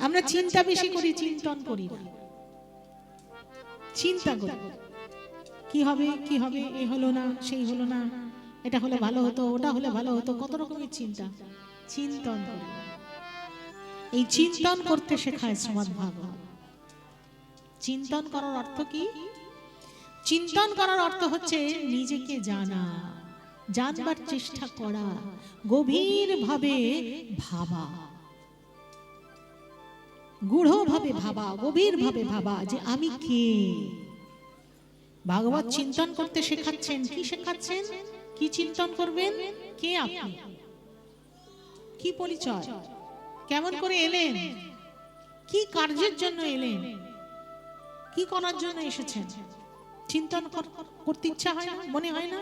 আমরা চিন্তা বেশি করি চিন্তন করি না। চিন্তা করি। কি হবে কি হবে এ হলো না সেই হলো না এটা হলে ভালো হতো ওটা হলে ভালো হতো কত রকমের চিন্তা। চিন্তন করি। এই চিন্তন করতে শেখায় শ্রমৎ ভাগবত। চিন্তন করার অর্থ কি? চিন্তন করার অর্থ হচ্ছে নিজেকে জানা জানবার চেষ্টা করা গভীরভাবে ভাবা। গূঢ়ভাবে ভাবা, গভীরভাবে ভাবা যে আমি কে? ভাগবত চিন্তন করতে শেখাচ্ছেন, কি শেখাচ্ছেন? কি চিন্তন করবেন? কে আপনি? কি পরিচয়? কেমন করে এলেন? কি কার্যের জন্য এলেন? কি করার জন্য এসেছেন? চিন্তন করতে ইচ্ছা হয় না? মনে হয় না?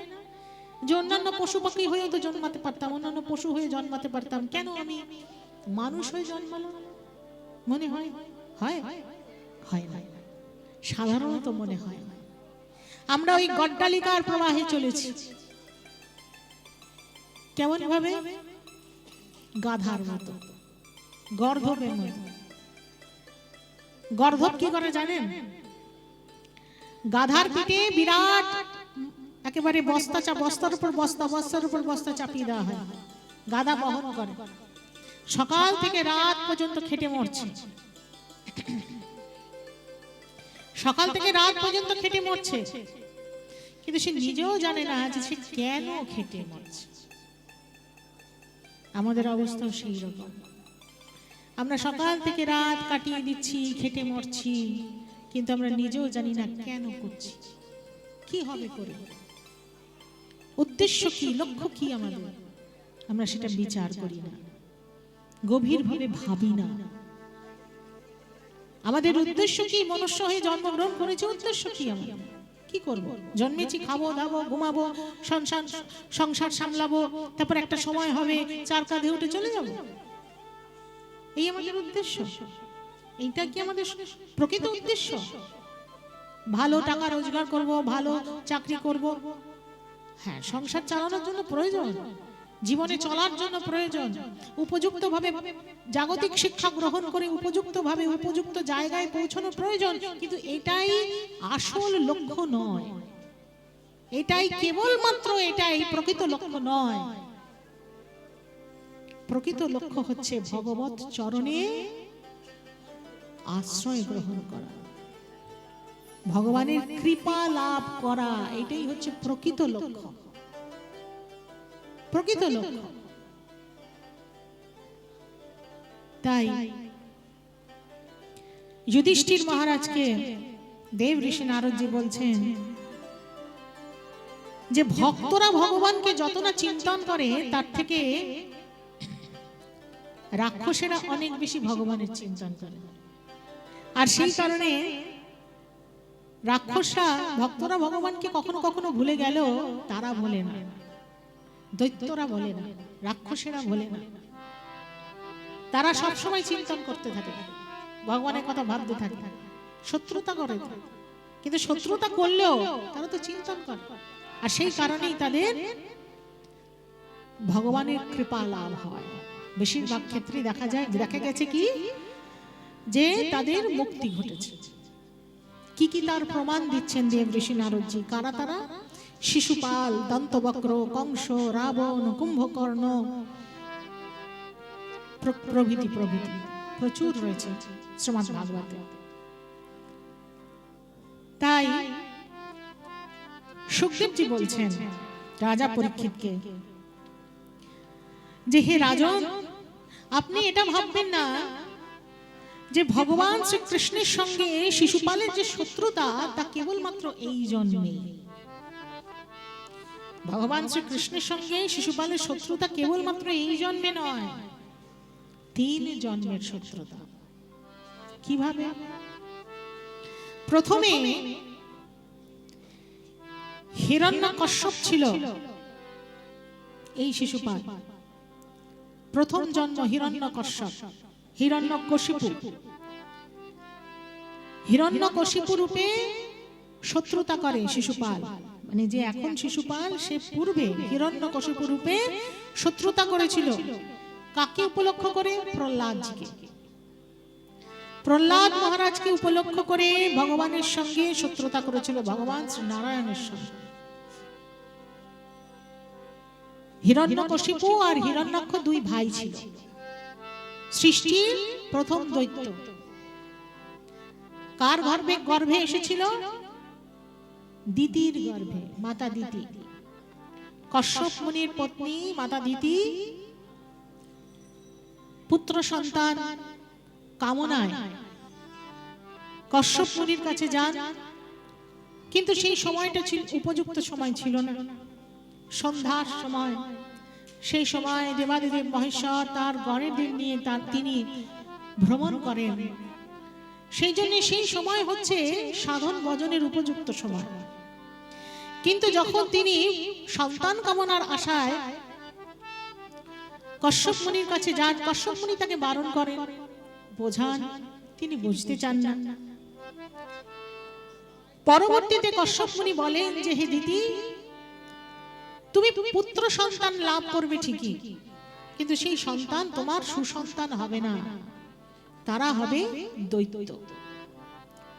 যে অন্যান্য পশু পাখি হয়েও তো জন্মাতে পারতাম, অন্যান্য পশু হয়ে জন্মাতে পারতাম, কেন আমি মানুষ হয়ে জন্মালাম? মনে হয়? হয়? হয় না। সাধারণত মনে হয়। আমরা ওই গড্ডালিকার প্রবাহে চলেছি। কেমন ভাবে? গাধার মতো। গর্ধবের মতো গর্ধব কি করে জানেন? গাধার পিঠে বিরাট একেবারে বস্তা চা বস্তার উপর বস্তা বস্তার উপর বস্তা চাপিয়ে দেওয়া হয়। গাধা বহন করে। সকাল থেকে রাত পর্যন্ত খেটে মরছে। সকাল থেকে রাত পর্যন্ত খেটে মরছে। কিন্তু সে নিজেও জানে না যে সে কেন খেটে মরছে। আমাদের অবস্থাও সেই রকম। আমরা সকাল থেকে রাত কাটিয়ে দিচ্ছি খেটে মরছি। কিন্তু আমরা নিজেও জানি না কেন করছি। কি হবে করে? উদ্দেশ্য কি লক্ষ্য কি আমাদের? আমরা সেটা বিচার করি না। গভীরভাবে ভাবি না। আমাদের উদ্দেশ্য কি মনুষ্য হয়ে জন্মগ্রহণ করেছে? উদ্দেশ্য কি আমাদের কি করব? জন্মেছি, খাব, দাবো, ঘুমাবো, সংসার সংসার সামলাবো, তারপর একটা সময় হবে, চার কাঁধে উঠে চলে যাব? এই আমাদের উদ্দেশ্য। এইটা কি আমাদের প্রকৃত উদ্দেশ্য? ভালো টাকা রোজগার করব, ভালো চাকরি করব। হ্যাঁ সংসার চালানোর জন্য প্রয়োজন। জীবনে চলার জন্য প্রয়োজন। উপযুক্তভাবে জাগতিক শিক্ষা গ্রহণ করে উপযুক্তভাবে উপযুক্ত জায়গায় পৌঁছানো প্রয়োজন, কিন্তু এটাই আসল লক্ষ্য নয়। এটাই কেবলমাত্র এটাই প্রকৃত লক্ষ্য নয়। প্রকৃত লক্ষ্য হচ্ছে ভগবত চরণে আশ্রয় গ্রহণ করা। ভগবানের কৃপা লাভ করা, এটাই হচ্ছে প্রকৃত লক্ষ্য। প্রকৃত লক্ষ্য তাই যুধিষ্ঠির মহারাজকে দেব ঋষি নারদজি বলছেন যে ভক্তরা ভগবানকে যত না চিন্তন করে তার থেকে রাক্ষসেরা অনেক বেশি ভগবানের চিন্তন করে। আর সেই কারণে রাক্ষসরা ভক্তরা ভগবানকে কখনো কখনো ভুলে গেল তারা ভোলে না। দৈত্যরা বলে না, রাক্ষসেরা বলে না। তারা সব সময় চিন্তন করতে থাকে, ভগবানের কথা ভাবতে থাকে, শত্রুতা করে কিন্তু শত্রুতা করলেও তারা তো চিন্তন করে। আর সেই কারণেই তাদের ভগবানের কৃপা লাভ হয়। বেশিরভাগ ক্ষেত্রে দেখা যায়, দেখা গেছে কি? যে তাদের মুক্তি ঘটেছে। কি কি তার প্রমাণ দিচ্ছেন দেব ঋষি নারদজি? কারা তারা? শিশুপাল, দন্তবক্র, কংস, রাবণ, কুম্ভকর্ণ প্রভৃতি প্রভৃতি। প্রচুর রয়েছে শ্রীমদ ভাগবতে। তাই সুখদেবজি বলছেন, রাজা পরীক্ষিতকে, যে হে রাজন, আপনি এটা ভাববেন না যে ভগবান শ্রীকৃষ্ণের সঙ্গে শিশুপালের যে শত্রুতা, তা কেবলমাত্র এই জন্মে ভগবান শ্রীকৃষ্ণের সঙ্গে শিশুপালের শত্রুতা কেবলমাত্র এই জন্মে নয়, তিন জন্মের শত্রুতা। কীভাবে? প্রথমে হিরণ্য কশ্যপ ছিল এই শিশুপাল। প্রথম জন্ম হিরণ্য কশ্যপ হিরণ্য কশিপু হিরণ্য কশিপু রূপে শত্রুতা করে শিশুপাল। মানে যে এখন শিশুপাল সে পূর্বে হিরণ্য কশিপু রূপে শত্রুতা করেছিল। কাকে উপলক্ষ করে? প্রহ্লাদজিকে। প্রহ্লাদ মহারাজকে উপলক্ষ করে ভগবানের সঙ্গে শত্রুতা করেছিল ভগবান শ্রী নারায়ণের সঙ্গে। হিরণ্যকশিপু আর হিরণ্যাক্ষ দুই ভাই ছিল। সৃষ্টির প্রথম দৈত্য। কার গর্ভে গর্ভে এসেছিল? দিতির গর্ভে, মাতা দিতি। কশ্যপ মুনির পত্নী, মাতা দিতি। পুত্র সন্তান, কামনায়। কশ্যপ মুনির কাছে যান। কিন্তু সেই সময়টা ছিল, উপযুক্ত সময় ছিল না। সন্ধ্যার সময়। সেই সময় দেবাদিদেব মহেশ্বর তার গড়ের দিন নিয়ে তার তিনি ভ্রমণ করেন। সেই জন্য সেই সময় হচ্ছে সাধন ভজনের উপযুক্ত সময়। কিন্তু যখন তিনি সন্তান কামনার আশায় কশ্যপ মুনির কাছে যান, কশ্যপ মুনি তাকে বারণ করেন, বোঝান তিনি বুঝতে চান না। পরবর্তীতে কশ্যপ মুনি বলেন যে, হে দিদি, তুমি পুত্র সন্তান লাভ করবে ঠিকই, কিন্তু সেই সন্তান তোমার সুসন্তান হবে না। তারা হবে দৈত্য।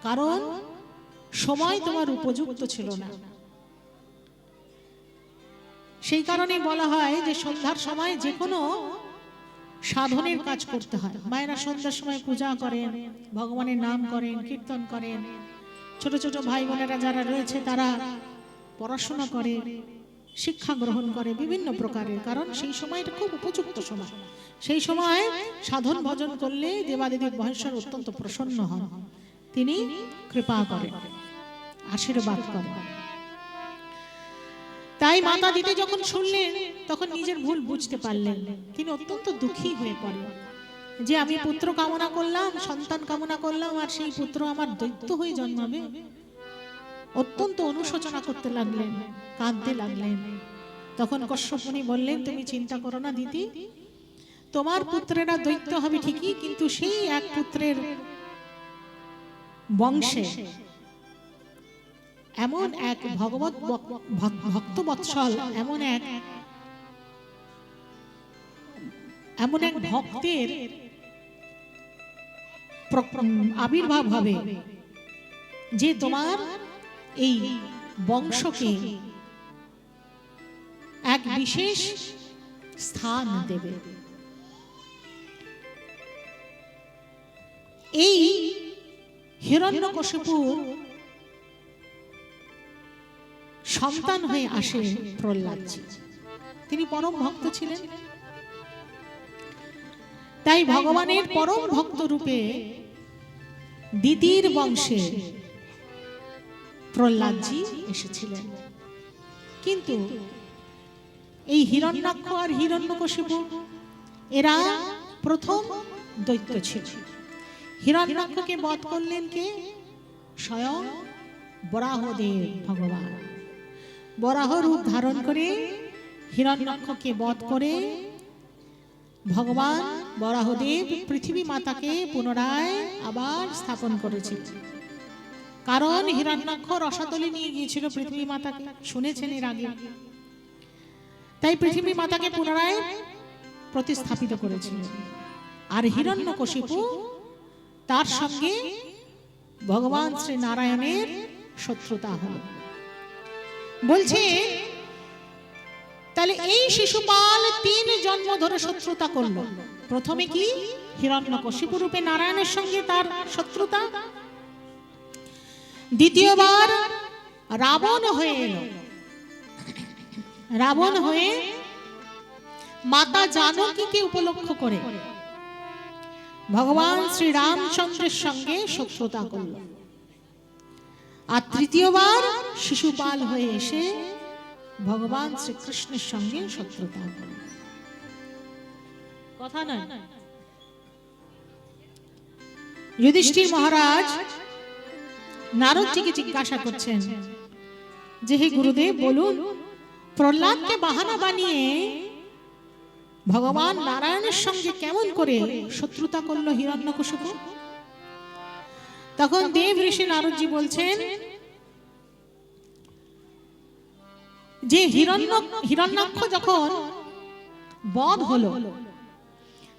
কারণ সময় তোমার উপযুক্ত ছিল না। সেই কারণে বলা হয় যে সন্ধ্যার সময় যে কোনো সাধনের কাজ করতে হয়। মায়েরা সন্ধ্যার সময় পূজা করেন, ভগবানের নাম করেন, কীর্তন করেন। ছোট ছোট ভাই বোনেরা যারা রয়েছে তারা পড়াশোনা করে, শিক্ষা গ্রহণ করে বিভিন্ন প্রকারের, কারণ সেই সময়টা খুব উপযুক্ত সময়। সেই সময় সাধন ভজন করলে দেবাদেবী মহেশ্বর অত্যন্ত প্রসন্ন হন। তিনি কৃপা করেন, আশীর্বাদ করেন। তাই মাতা দিতে যখন শুনলেন তখন নিজের ভুল বুঝতে পারলেন। তিনি অত্যন্ত দুঃখী হয়ে পড়লেন। যে আমি পুত্র কামনা করলাম সন্তান কামনা করলাম আর সেই পুত্র আমার দৈত্য হয়ে জন্মাবে। অত্যন্ত অনুশোচনা করতে লাগলেন কাঁদতে লাগলেন। তখন কশ্যপনি বললেন তুমি চিন্তা করো না দিদি। তোমার পুত্রেরা দৈত্য হবে ঠিকই কিন্তু সেই এক পুত্রের বংশে। এমন এক ভগবত ভক্ত বৎসল এমন এক এমন এক ভক্তের আবির্ভাব হবে যে তোমার এই বংশকে এক বিশেষ স্থান দেবে। এই হিরণ্যকশিপুর সন্তান হয়ে আসে প্রহ্লাদজি। তিনি পরম ভক্ত ছিলেন। তাই ভগবানের পরম ভক্ত রূপে দিদির বংশে প্রহ্লাদজি এসেছিলেন। কিন্তু এই হিরণ্যাক্ষ আর হিরণ্যকশিপু এরা প্রথম দৈত্য ছিল। হিরণ্যাক্ষকে বধ করলেন কে? স্বয়ং বরাহদেব ভগবান। বরাহ রূপ ধারণ করে, হিরণ্যাক্ষকে বধ করে, ভগবান বরাহদেব পৃথিবী মাতাকে পুনরায় আবার স্থাপন করেছিল। কারণ হিরণ্যাক্ষ রসাতলে নিয়ে গিয়েছিল পৃথিবী মাতাকে, শুনেছেন এর আগে। তাই পৃথিবী মাতাকে পুনরায় প্রতিস্থাপিত করেছিল। আর হিরণ্যকশিপু তার সঙ্গে ভগবান শ্রী নারায়ণের শত্রুতা হলো। বলছে, তাহলে এই শিশুপাল তিন জন্ম ধরে শত্রুতা করল। প্রথমে কি হিরণ্যকশিপু রূপে নারায়ণের সঙ্গে তার শত্রুতা? দ্বিতীয়বার রাবণ হয়ে এলো। রাবণ হয়ে মাতা জানকীকে উপলক্ষ করে ভগবান শ্রী রামচন্দ্রের সঙ্গে শত্রুতা করল। আর তৃতীয়বার শিশুপাল হয়ে এসে ভগবান শ্রীকৃষ্ণের সঙ্গে শত্রুতা করল কথা নয়। যুধিষ্ঠির মহারাজ নারদজিকে জিজ্ঞাসা করছেন যে হে গুরুদেব বলুন প্রহ্লাদকে বাহানা বানিয়ে ভগবান নারায়ণের সঙ্গে কেমন করে শত্রুতা করল হিরণ্যকশিপু? তখন দেব ঋষি নারদজি বলছেন, যে হিরণ্য হিরণ্যাক্ষ যখন বধ হলো,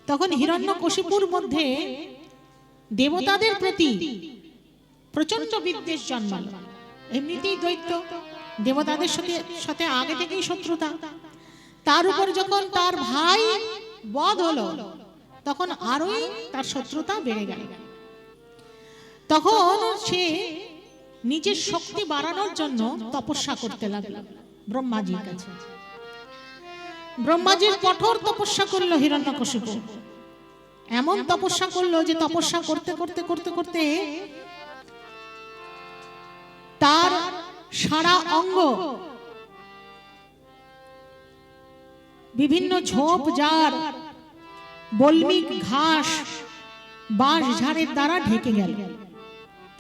তখন হিরণ্যকশিপুর মধ্যে দেবতাদের প্রতি প্রচণ্ড বিদ্বেষ জন্মালো। এমনিতেই দৈত্য দেবতাদের সাথে সাথে আগে থেকেই শত্রুতা। তার উপর যখন তার ভাই বধ হলো, তখন আরোই তার শত্রুতা বেড়ে গেল। তখন সে নিজের শক্তি বাড়ানোর জন্য তপস্যা করতে লাগল ব্রহ্মাজির কাছে। ব্রহ্মাজির কঠোর তপস্যা করল হিরণ্যকশিপু। এমন তপস্যা করল যে তপস্যা করতে করতে করতে করতে তার সারা অঙ্গ, বিভিন্ন ঝোপ ঝাড় বল্মিক ঘাস বাঁশ ঝাড়ের দ্বারা ঢেকে গেল।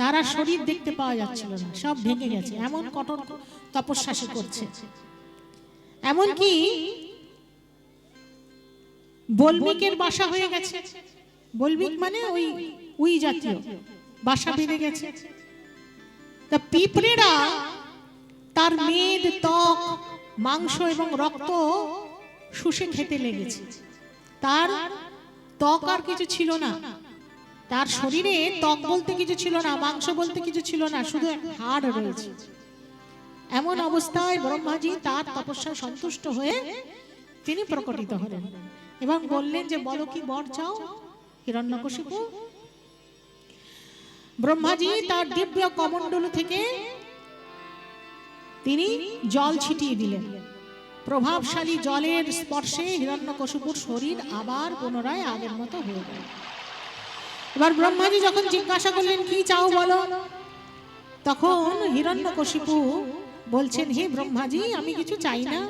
তারা শরীর দেখতে পাওয়া যাচ্ছিল না, সব ঢেকে গেছে, এমন কঠোর তপস্যা সে করছে। এমনকি বলমিকের বাসা হয়ে গেছে। বলমিক মানে ওই উই জাতীয়, বাসা বেঁধে গেছে। তা পিঁপড়েরা তার মেদ, ত্বক, মাংস এবং রক্ত শুষে খেতে লেগেছে। তার ত্বক আর কিছু ছিল না। তার শরীরে ত্বক বলতে কিছু ছিল না, মাংস বলতে কিছু ছিল না, শুধু হাড় রয়েছে। এমন অবস্থায় ব্রহ্মাজি তার তপস্যা সন্তুষ্ট হয়ে তিনি প্রকটিত হলেন এবং বললেন যে, বলো কি বর চাও, হিরণ্যকশিপু? ব্রহ্মাজি তার দিব্য কমণ্ডল থেকে তিনি জল ছিটিয়ে দিলেন। প্রভাবশালী জলের স্পর্শে হিরণ্যকশিপুর শরীর আবার পুনরায় আগের মতো হয়ে গেল। এবার ব্রহ্মাজি যখন জিজ্ঞাসা করলেন, কি চাও বলো? তখন হিরণ্যকশিপু বলছেন, হে ব্রহ্মাজি, আমি কিছু চাই না।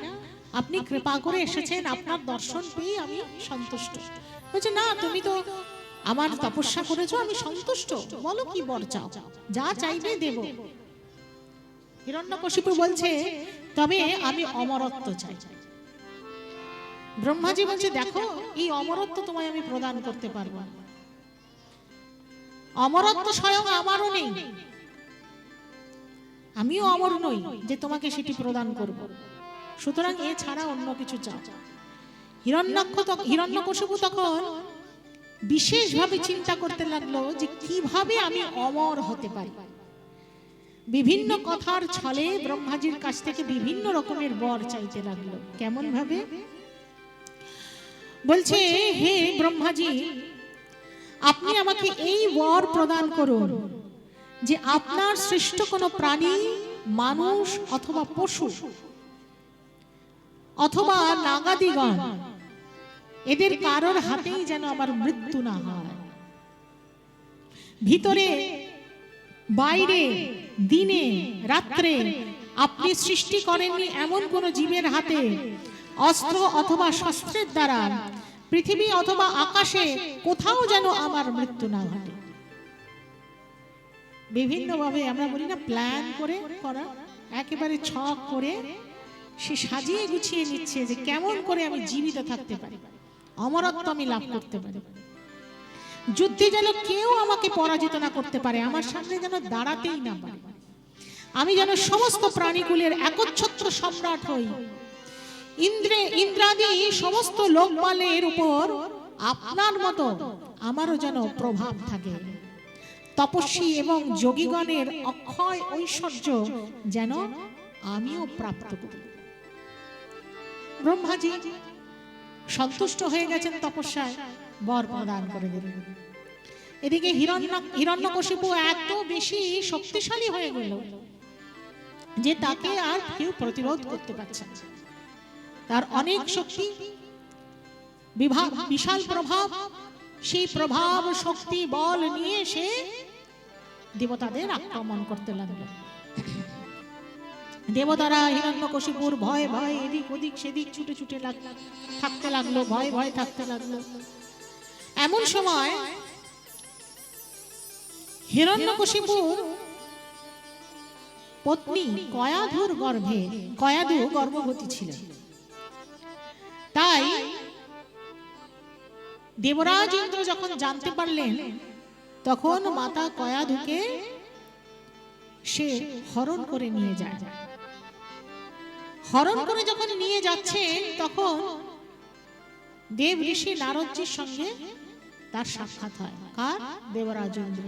আপনি কৃপা করে এসেছেন, আপনার দর্শন পেয়ে আমি সন্তুষ্ট। বলছে, না, তুমি তো আমার তপস্যা করেছ, আমি সন্তুষ্ট। বলো কি বর চাও? যা চাইবে দেব। হিরণ্যকশিপু বলছে, তবে আমি অমরত্ব চাই। ব্রহ্মাজি বলছে, দেখো, এই অমরত্ব তোমায় আমি প্রদান করতে পারব না। অমরত্ব স্বয়ং আমারও নেই। আমিও অমর নই যে তোমাকে সেটি প্রদান করব। সুতরাং এ ছাড়া অন্য কিছু চাও। হিরণ্যকশিপু তখন বিশেষভাবে চিন্তা করতে লাগল যে কীভাবে আমি অমর হতে পারি। বিভিন্ন কথার ছলে ব্রহ্মাজির কাছ থেকে বিভিন্ন রকমের বর চাইতে লাগল। কেমন ভাবে বলছে, হে ব্রহ্মাজি আপনি আমাকে এই বর প্রদান করুন যে আপনার সৃষ্ট কোনো প্রাণী, মানুষ অথবা পশু অথবা নাগাদিগণ, এদের কারোর হাতেই যেন আমার মৃত্যু না হয়। ভিতরে, বাইরে, দিনে, রাত্রে আপনি সৃষ্টি করেননি এমন কোন জীবের হাতে, অস্ত্র অথবা শস্ত্রের দ্বারা পৃথিবী অথবা আকাশে কোথাও যেন আমার মৃত্যু না ঘটে। বিভিন্নভাবে আমরা বলি না প্ল্যান করে করা একেবারে ছক করে সে সাজিয়ে গুছিয়ে নিচ্ছে যে কেমন করে আমি জীবিত থাকতে পারি। অমরত্ব আমি লাভ করতে পারি। যুদ্ধে যেন কেউ আমাকে পরাজিত না করতে পারে। আমার সামনে যেন দাঁড়াতেই না পারে। আমি যেন সমস্ত প্রাণীগুলির একচ্ছত্র সম্রাট হই। ইন্দ্রে, ইন্দ্রাদি সমস্ত লোকপালের উপর আপনার মতো আমারও যেন প্রভাব থাকে। তপস্বী এবং যোগীগণের অক্ষয় ঐশ্বর্য যেন আমিও প্রাপ্ত করি। ব্রহ্মাজি, সন্তুষ্ট হয়ে গেছেন তপস্যায়, বর প্রদান করে দিলেন। এদিকে হিরণ্য, হিরণ্যকশিপু এত বেশি শক্তিশালী হয়ে গেল যে তাকে আর কেউ প্রতিরোধ করতে পারছে না। তার অনেক শক্তি, বিভাগ, বিশাল প্রভাব, সেই প্রভাব শক্তি বল নিয়ে সে দেবতাদের আক্রমণ করতে লাগল। দেবতারা হিরণ্যকশিপুর ভয় ভয় এদিক ওদিক সেদিক ছুটে ছুটে লাগল থাকতে লাগল, ভয় ভয় থাকতে লাগল। এমন সময় হিরণ্যকশিপুর পত্নী কয়াধুর গর্ভে কয়াধু গর্ভবতী ছিলেন তাই দেবরাজ ইন্দ্র যখন জানতে পারলেন, তখন মাতা কয়াধুকে সে হরণ করে নিয়ে যায়। হরণ করে যখন নিয়ে যাচ্ছেন তখন দেব ঋষি নারদজির সঙ্গে তার সাক্ষাৎ হয়। কার? দেবরাজ ইন্দ্র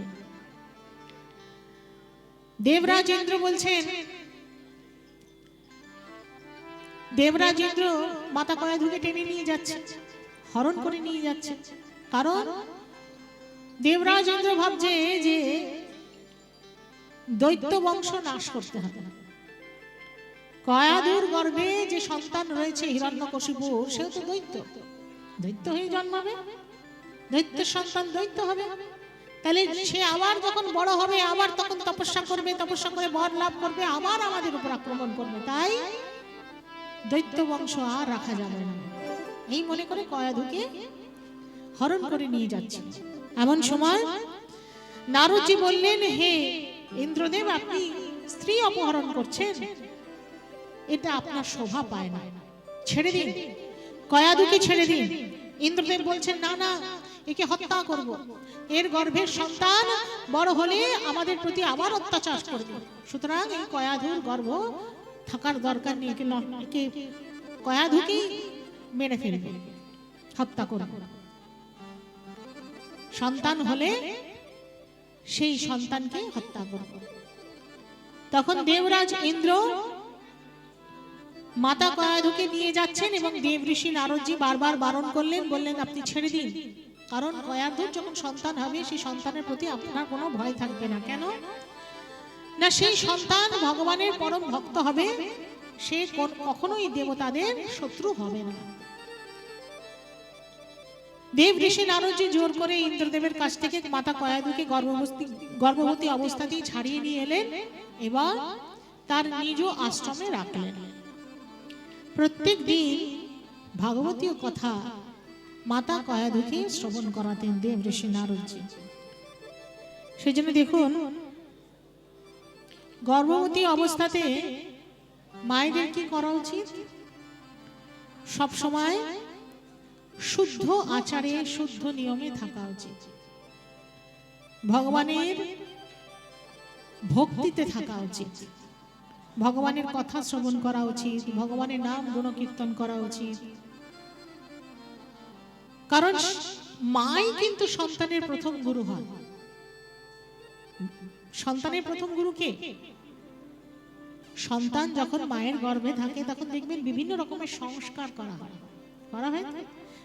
দেবরাজ ইন্দ্র বলছেন দেবরাজ ইন্দ্র মাতা কয়া ধুকে টেনে নিয়ে যাচ্ছে, হরণ করে নিয়ে যাচ্ছে। কারণ দেবরাজ ইন্দ্র ভাবছে যে দৈত্য বংশ নাশ করতে হবে। কয়াদুর গর্ভে যে সন্তান রয়েছে হিরণ্যকশিপুর সেও তো দৈত্য। দৈত্য হয়ে জন্মাবে, দৈত্যের সন্তান দৈত্য হবে। তাহলে সে আবার যখন বড় হবে, আবার তখন তপস্যা করবে, তপস্যা করে বর লাভ করবে, আবার আমাদের উপর আক্রমণ করবে। তাই দৈত্য বংশ আর রাখা যাবে না। এই মনে করে কয়াধুকে হরণ করে নিয়ে যাচ্ছে। এমন সময় নারদজি বললেন, হে ইন্দ্রদেব, আপনি স্ত্রী অপহরণ করছেন। এটা আপনার শোভা পায় না। ছেড়ে দিন। কয়াদুকে ছেড়ে দিন। ইন্দ্রদেব বলছেন, না না, একে হত্যা করব। এর গর্ভের সন্তান বড় হলে আমাদের প্রতি আবার অত্যাচার করবে। সুতরাং এই কয়াধুর গর্ভ থাকার দরকার নেই একে ন- একে কয়াধুকেই মেরে ফেলবে হত্যা করবে। সন্তান হলে সেই সন্তানকে হত্যা করবে। তখন দেবরাজ ইন্দ্র মাতা কয়াধুকে নিয়ে যাচ্ছেন এবং দেব ঋষি নারদজি বারবার বারণ করলেন বললেন আপনি ছেড়ে দিন। কারণ কয়াধুর যখন সন্তান হবে সেই সন্তানের প্রতি আপনার কোনো ভয় থাকবে না। কেন? না, সেই সন্তান ভগবানের পরম ভক্ত হবে, সে কখনোই দেবতাদের শত্রু হবে না। দেব ঋষি নারদজি জোর করে ইন্দ্রদেবের কাছ থেকে মাতা কয়াদুকে গর্ভবতী গর্ভবতী অবস্থাতেই ছাড়িয়ে নিয়ে এলেন এবং তার নিজ আশ্রমে রাখলেন। প্রত্যেক দিন ভাগবতীয় কথা মাতা কয়াদুকে শ্রবণ করাতেন দেব ঋষি নারদজি। সেই জন্য দেখুন গর্ভবতী অবস্থাতে মায়েদের কি করা উচিত? সব সময় শুদ্ধ আচারে, শুদ্ধ নিয়মে থাকা উচিত। ভগবানের ভক্তিতে থাকা উচিত। ভগবানের কথা শ্রবণ করা উচিত, ভগবানের নাম গুণকীর্তন করা উচিত। কারণ মাই কিন্তু সন্তানের প্রথম গুরু হয় সন্তানের প্রথম গুরু কে? সন্তান যখন মায়ের গর্ভে থাকে তখন দেখবেন বিভিন্ন রকমের সংস্কার করা হয়। করা হয়?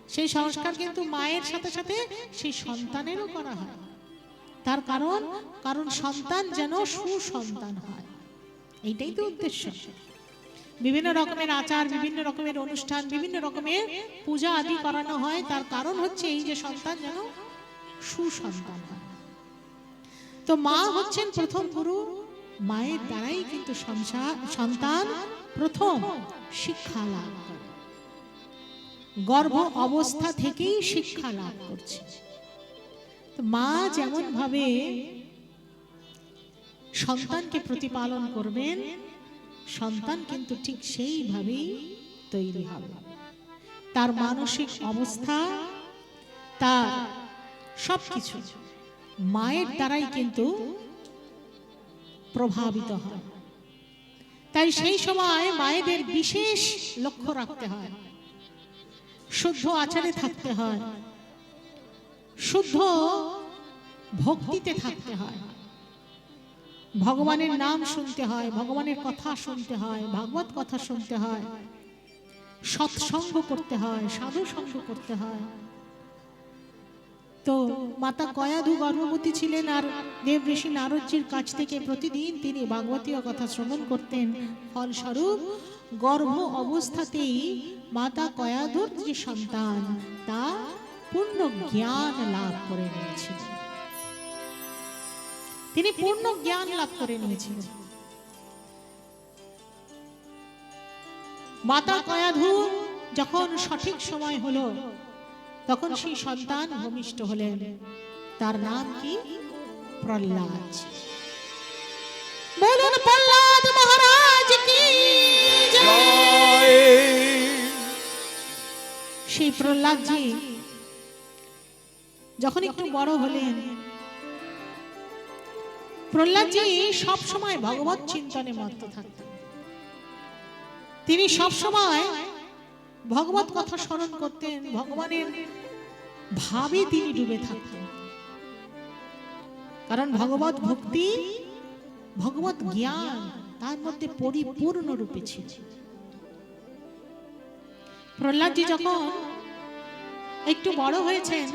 সেই সংস্কার কিন্তু মায়ের সাথে সাথে সেই সন্তানেরও করা হয়। তার কারণ কারণ সন্তান যেন সুসন্তান হয়। এইটাই তো উদ্দেশ্য। বিভিন্ন রকমের আচার বিভিন্ন রকমের অনুষ্ঠান বিভিন্ন রকমের পূজা আদি করানো হয়। তার কারণ হচ্ছে এই যে সন্তান যেন সুসন্তান হয়। তো মা হচ্ছেন প্রথম গুরু, মায়ের দ্বারাই কিন্তু সন্তান প্রথম শিক্ষা লাভ করে। গর্ভ অবস্থা থেকেই শিক্ষা লাভ করছে। মা যেমন ভাবে সন্তানকে প্রতিপালন করবেন, সন্তান কিন্তু ঠিক সেইভাবেই তৈরি হবে। তার মানসিক অবস্থা, তার সবকিছু। মায়ের দ্বারাই কিন্তু প্রভাবিত হয়। তাই সেই সময় মায়েদের বিশেষ লক্ষ্য রাখতে হয়। শুদ্ধ আচারে থাকতে হয়। শুদ্ধ ভক্তিতে থাকতে হয়। ভগবানের নাম শুনতে হয় ভগবানের কথা শুনতে হয় ভাগবত কথা শুনতে হয় সৎসঙ্গ করতে হয় সাধু সঙ্গ করতে হয়। তো মাতা কয়াধু গর্ভবতী ছিলেন আর দেব ঋষি নারদজির কাছ থেকে প্রতিদিন তিনি ভাগবতীয় কথা শ্রবণ করতেন। ফলস্বরূপ, গর্ভ অবস্থাতেই মাতা কয়াধুর যে সন্তান, তা পূর্ণ জ্ঞান লাভ করে নিয়েছিলেন। তিনি পূর্ণ জ্ঞান লাভ করে নিয়েছিলেন। মাতা কয়াধু যখন সঠিক সময় হলো তখন সেই সন্তান ভূমিষ্ঠ হলেন। তার নাম কি? প্রহ্লাদ। বলুন, প্রহ্লাদ মহারাজ, কি সেই প্রহ্লাদ জি যখন একটু বড় হলেন প্রহ্লাদ জি সব সময় ভগবত চিন্তনে মত্ত থাকতেন। তিনি সব সময় ভগবত কথা স্মরণ করতেন, ভগবানের ভাবে তিনি ডুবে থাকতেন। কারণ ভগবত ভক্তি, ভগবত জ্ঞান তার মধ্যে পরিপূর্ণ রূপে ছিল। প্রহ্লাদজি যখন একটু বড় হয়েছেন,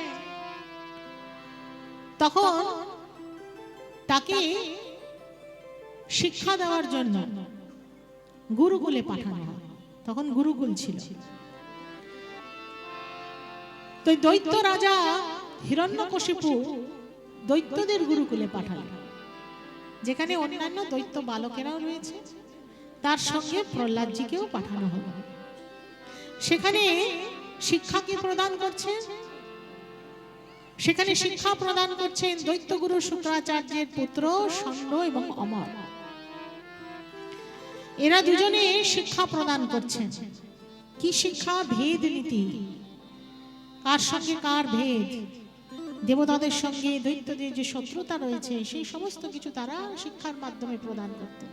তখন তাকে শিক্ষা দেওয়ার জন্য গুরুকুলে পাঠানো তখন গুরুকুল ছিল। তো দৈত্য রাজা হিরণ্যকশিপু দৈত্যদের গুরুকুলে পাঠালেন যেখানে অন্যান্য দৈত্য বালকেরাও রয়েছে। তার সঙ্গে প্রহ্লাদজিকেও পাঠানো হলো। সেখানে শিক্ষাকে প্রদান করছে? সেখানে শিক্ষা প্রদান করছেন দৈত্যগুরু শুক্রাচার্যের পুত্র ষণ্ড এবং অমর। এরা দুজনে শিক্ষা প্রদান করছেন। কি শিক্ষা? ভেদ নীতি। কার সঙ্গে কার ভেদ? দেবতাদের সঙ্গে দৈত্যদের যে শত্রুতা রয়েছে, সেই সমস্ত কিছু তারা শিক্ষার মাধ্যমে প্রদান করতেন।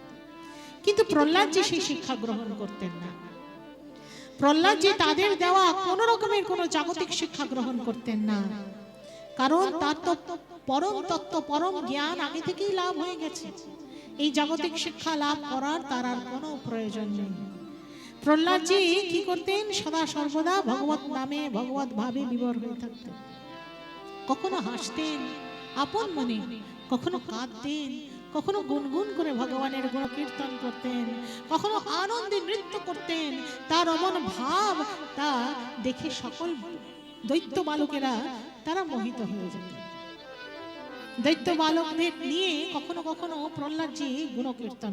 কিন্তু প্রহ্লাদজি সেই শিক্ষা গ্রহণ করতেন না। প্রহ্লাদজি তাদের দেওয়া কোন রকমের কোনো জাগতিক শিক্ষা গ্রহণ করতেন না। কারণ তার তো পরম তত্ত্ব, পরম জ্ঞান আগে থেকেই লাভ হয়ে গেছে। এই জাগতিক শিক্ষা লাভ করার তার আর কোনো প্রয়োজন নেই। প্রহ্লাদজি কি করতেন? সদা সর্বদা ভগবত নামে ভগবত ভাবে বিবর হয়ে থাকতেন। কখনো হাসতেন, আপন মনে, কখনো কাঁদতেন, কখনো গুনগুন করে ভগবানের গুণ কীর্তন করতেন কখনো আনন্দে নৃত্য করতেন। তার অমন ভাব, তা দেখে সকল দৈত্য বালকেরা তারা মোহিত হয়ে যেত দৈত্য বালকদের নিয়ে কখনো কখনো প্রহ্লাদজি গুণ কীর্তন।